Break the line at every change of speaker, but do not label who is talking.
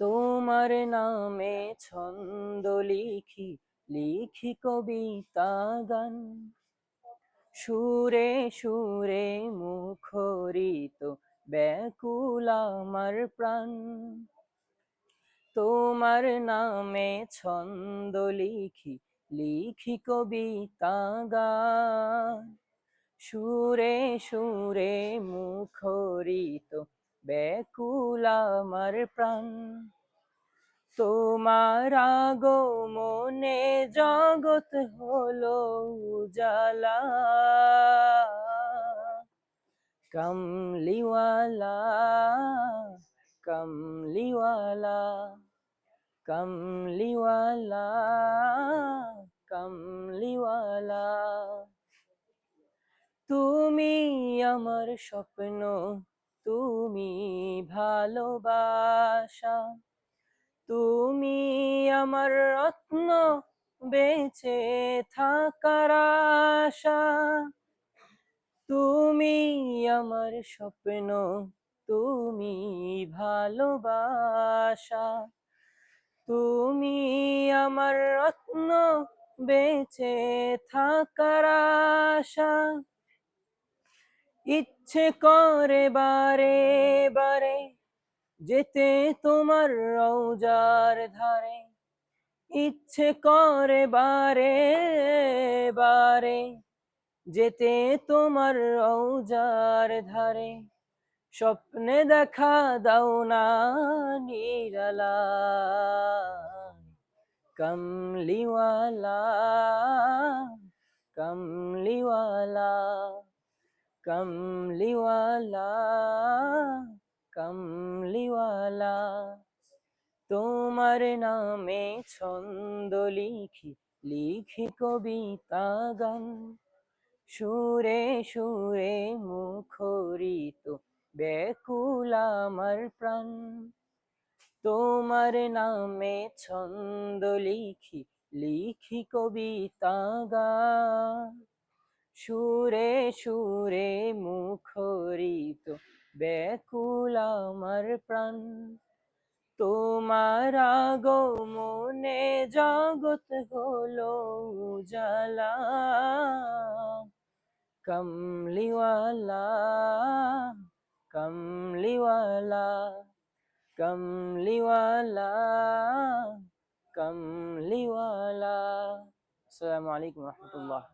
তোমার নামে ছন্দ লিখি লিখি কবিতা গান। সুরে সুরে মুখরিত ব্যাকুল আমার প্রাণ। তোমার নামে ছন্দ লিখি লিখি কবিতা গান। সুরে সুরে মুখরিত ব্যাকুল আমার প্রাণ। তোমার আগমনে জগৎ হলো উজালা। কমলিওয়ালা কমলিওয়ালা কমলিওয়ালা কমলিওয়ালা। তুমি আমার স্বপ্ন তুমি ভালোবাসা, তুমি আমার রত্ন বেঁচে থাকার আশা, তুমি আমার স্বপ্ন, তুমি ভালোবাসা, তুমি আমার রত্ন বেঁচে থাকার আশা। ইচ্ছে করে বারে বারে, যেতে তোমার রৌজার ধারে। ইচ্ছে করে বারে বারে, যেতে তোমার রৌজার ধারে। স্বপ্নে দেখা দাও না নিরালা, কমলিওয়ালা কমলিওয়ালা। কমলিওয়ালা কমলিওয়ালা তোমার নামে ছন্দ লিখি লিখি কবিতা গান সুরে সুরে মুখরিত ব্যাকুল আমার প্রাণ। তোমার নামে ছন্দ লিখি লিখি কবিতা গান সুরে সুরে মুখরিত, ব্যাকুল আমার প্রাণ। তোমার আগমনে জগৎ হলো উজালা, কমলিওয়ালা কমলিওয়ালা কমলিওয়ালা কমলিওয়ালা। আসসালামু আলাইকুম রহমতুল্লাহ।